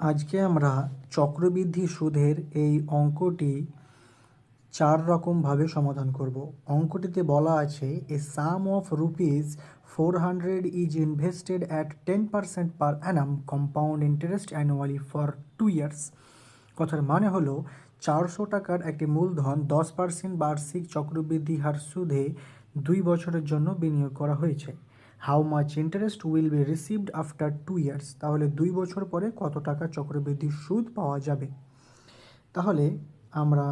আজকে আমরা চক্রবৃদ্ধি সুদের এই অঙ্কটি চার রকমভাবে সমাধান করব। অঙ্কটিতে বলা আছে a sum of rupees four hundred is invested at ten percent per annum compound interest annually for two years কথার মানে হলো, চারশো টাকার একটি মূলধন দশ পার্সেন্ট বার্ষিক চক্রবৃদ্ধি হার সুদে দুই বছরের জন্য বিনিয়োগ করা হয়েছে। How much interest will be received after two years তাহলে দুই বছর পরে কত টাকা চক্রবৃদ্ধির সুদ পাওয়া যাবে? তাহলে আমরা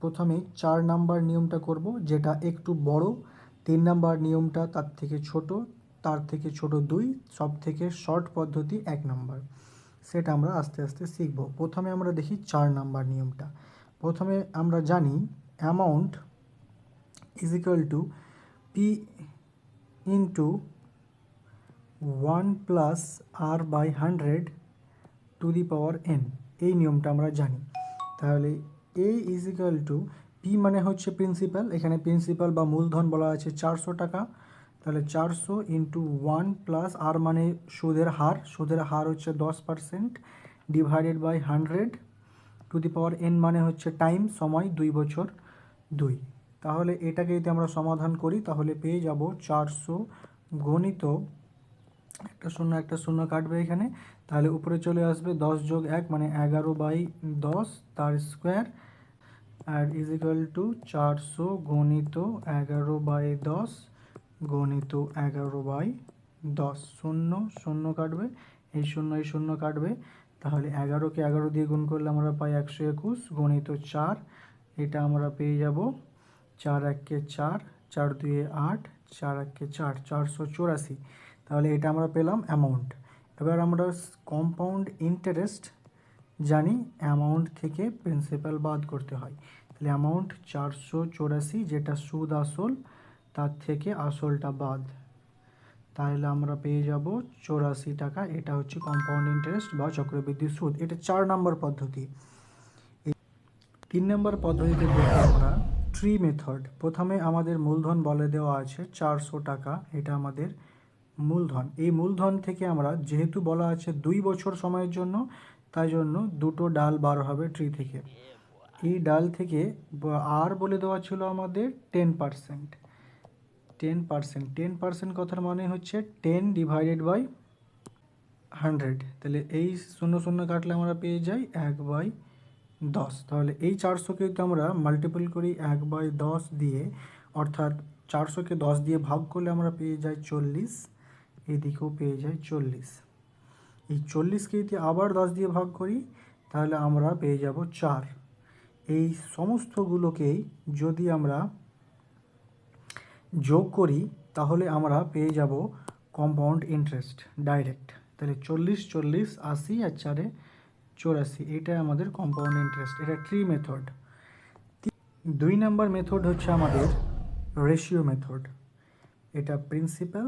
প্রথমে চার নাম্বার নিয়মটা করব, যেটা একটু বড়। তিন নাম্বার নিয়মটা তার থেকে ছোট, তার থেকে ছোট দুই, সব থেকে শর্ট পদ্ধতি এক নাম্বার। সেটা আমরা আস্তে আস্তে শিখব। প্রথমে আমরা দেখি চার নাম্বার নিয়মটা। প্রথমে আমরা জানি amount is equal to P into one plus R by hundred to the power N. এই নিয়মটা আমরা জানি। তাহলে A is equal to P মানে হচ্ছে প্রিন্সিপাল। এখানে প্রিন্সিপাল বা মূলধন বলা আছে চারশো টাকা। তাহলে চারশো ইন্টু ওয়ান প্লাস আর মানে সুদের হার। সুদের হার হচ্ছে দশ percent divided by hundred to the power N মানে হচ্ছে টাইম সময় দুই বছর দুই। তাহলে এটাকে যদি আমরা সমাধান করি, তাহলে পেয়ে যাব চারশো গণিত একটা শূন্য একটা শূন্য কাটবে এখানে। তাহলে উপরে চলে আসবে দশ যোগ এক মানে এগারো বাই দশ, তার স্কোয়ার আর ইজ ইকাল টু চারশো গণিত এগারো বাই দশ, গণিত এগারো বাই দশ। শূন্য শূন্য কাটবে। এই শূন্য এই শূন্য কাটবে। তাহলে এগারোকে এগারো দিয়ে গুণ করলে আমরা পাই একশো একুশ, গণিত চার। এটা আমরা পেয়ে যাব চার এককে চার চার দুয়ে আট, চার এককে চার, চারশো চুরাশি। তাহলে এটা আমরা পেলাম অ্যামাউন্ট এবার আমরা কম্পাউন্ড ইন্টারেস্ট জানি অ্যামাউন্ট থেকে প্রিন্সিপাল বাদ করতে হয়। তাহলে অ্যামাউন্ট চারশো চৌরাশি যেটা সুদ আসল, তার থেকে আসলটা বাদ। তাহলে আমরা পেয়ে যাব চৌরাশি টাকা, এটা হচ্ছে কম্পাউন্ড ইন্টারেস্ট বা চক্রবৃদ্ধি সুদ। এটা চার নম্বর পদ্ধতি। তিন নম্বর পদ্ধতিতে দেখি আমরা ট্রি মেথড প্রথমে আমাদের মূলধন বলে দেওয়া আছে চারশো টাকা, এটা আমাদের মূলধন। এই মূলধন থেকে আমরা, যেহেতু বলা আছে দুই বছর সময়ের জন্য, তাই জন্য দুটো ডাল বার হবে ট্রি থেকে। এই ডাল থেকে আর বলে দেওয়া ছিল আমাদের ten percent. Ten percent. Ten percent কথার মানে হচ্ছে টেন ডিভাইডেড বাই হান্ড্রেড। তাহলে এই শূন্য শূন্য কাটলে আমরা পেয়ে যাই এক বাই দশ। তাহলে এই চারশোকে যদি আমরা মাল্টিপল করি এক বাই দশ দিয়ে, অর্থাৎ চারশোকে দশ দিয়ে ভাগ করলে আমরা পেয়ে যাই চল্লিশ। এদিকেও পেয়ে যাই চল্লিশ। এই চল্লিশকে যদি আবার দশ দিয়ে ভাগ করি, তাহলে আমরা পেয়ে যাব চার। এই সমস্তগুলোকেই যদি আমরা যোগ করি, তাহলে আমরা পেয়ে যাব কম্পাউন্ড ইন্টারেস্ট ডাইরেক্ট তাহলে চল্লিশ চল্লিশ, আশি আর চারে চৌরাশি এটা আমাদের কম্পাউন্ড ইন্টারেস্ট এটা ট্রি মেথড দুই নাম্বার মেথড হচ্ছে আমাদের রেশিও মেথড এটা প্রিন্সিপাল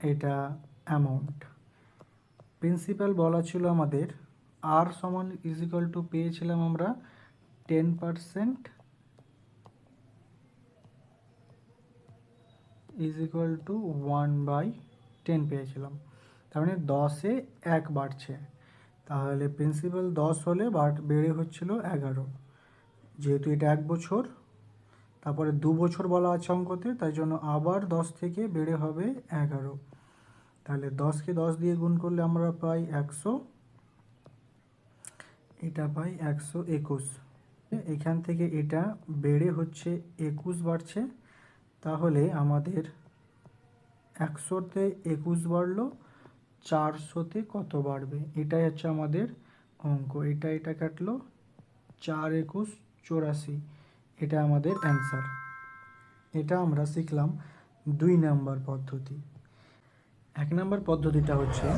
এটা অ্যামাউন্ট প্রিন্সিপাল বলা ছিল আমাদের আর সমান ইজিক্যাল টু পেয়েছিলাম আমরা ten percent is to one by ten পেয়েছিলাম। তার মানে দশে এক বাড়ছে। তাহলে প্রিন্সিপাল দশ হলে বাট বেড়ে হচ্ছিল এগারো। যেহেতু এটা এক বছর তারপরে দু বছর বলা আছে অঙ্কতে, তাই জন্য আবার দশ থেকে বেড়ে হবে এগারো। তাহলে দশকে দশ দিয়ে গুণ করলে আমরা পাই একশো। এটা পাই একশো একুশ। এখান থেকে এটা বেড়ে হচ্ছে একুশ বাড়ছে। তাহলে আমাদের একশোতে একুশ বাড়লো, চারশোতে কত বাড়বে? এটাই হচ্ছে আমাদের অঙ্ক। এটা এটা কাটলো, চার একুশ, চৌরাশি। এটা আমাদের অ্যান্সার এটা আমরা শিখলাম দুই নাম্বার পদ্ধতি। এক নাম্বার পদ্ধতিটা হচ্ছে,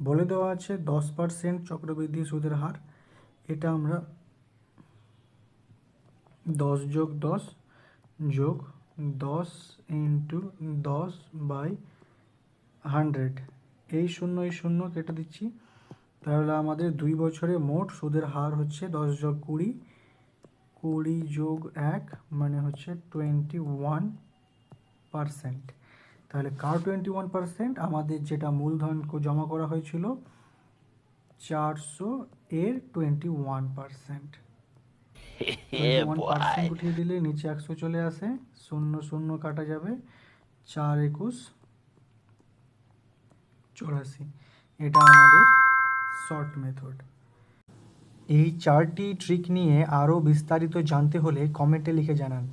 বলে দেওয়া আছে দশ পার্সেন্ট চক্রবৃদ্ধি সুদের হার। এটা আমরা দশ যোগ দশ যোগ দশ ইন্টু দশ বাই হান্ড্রেড এই শূন্য এই শূন্য কেটে দিচ্ছি। তাহলে আমাদের দুই বছরে মোট সুদের হার হচ্ছে দশ যোগ কুড়ি কুড়ি যোগ এক মানে হচ্ছে টোয়েন্টি ওয়ান পারসেন্ট তাহলে কার টোয়েন্টি ওয়ান পারসেন্ট আমাদের যেটা মূলধন জমা করা হয়েছিল চারশো এর twenty one percent one percent উঠিয়ে দিলে নিচে একশো চলে আসে শূন্য শূন্য কাটা যাবে চার একুশ চুরাশি। এটা আমাদের শর্ট মেথড এই চারটি ট্রিক নিয়ে আরও বিস্তারিত জানতে হলে কমেন্টে লিখে জানান।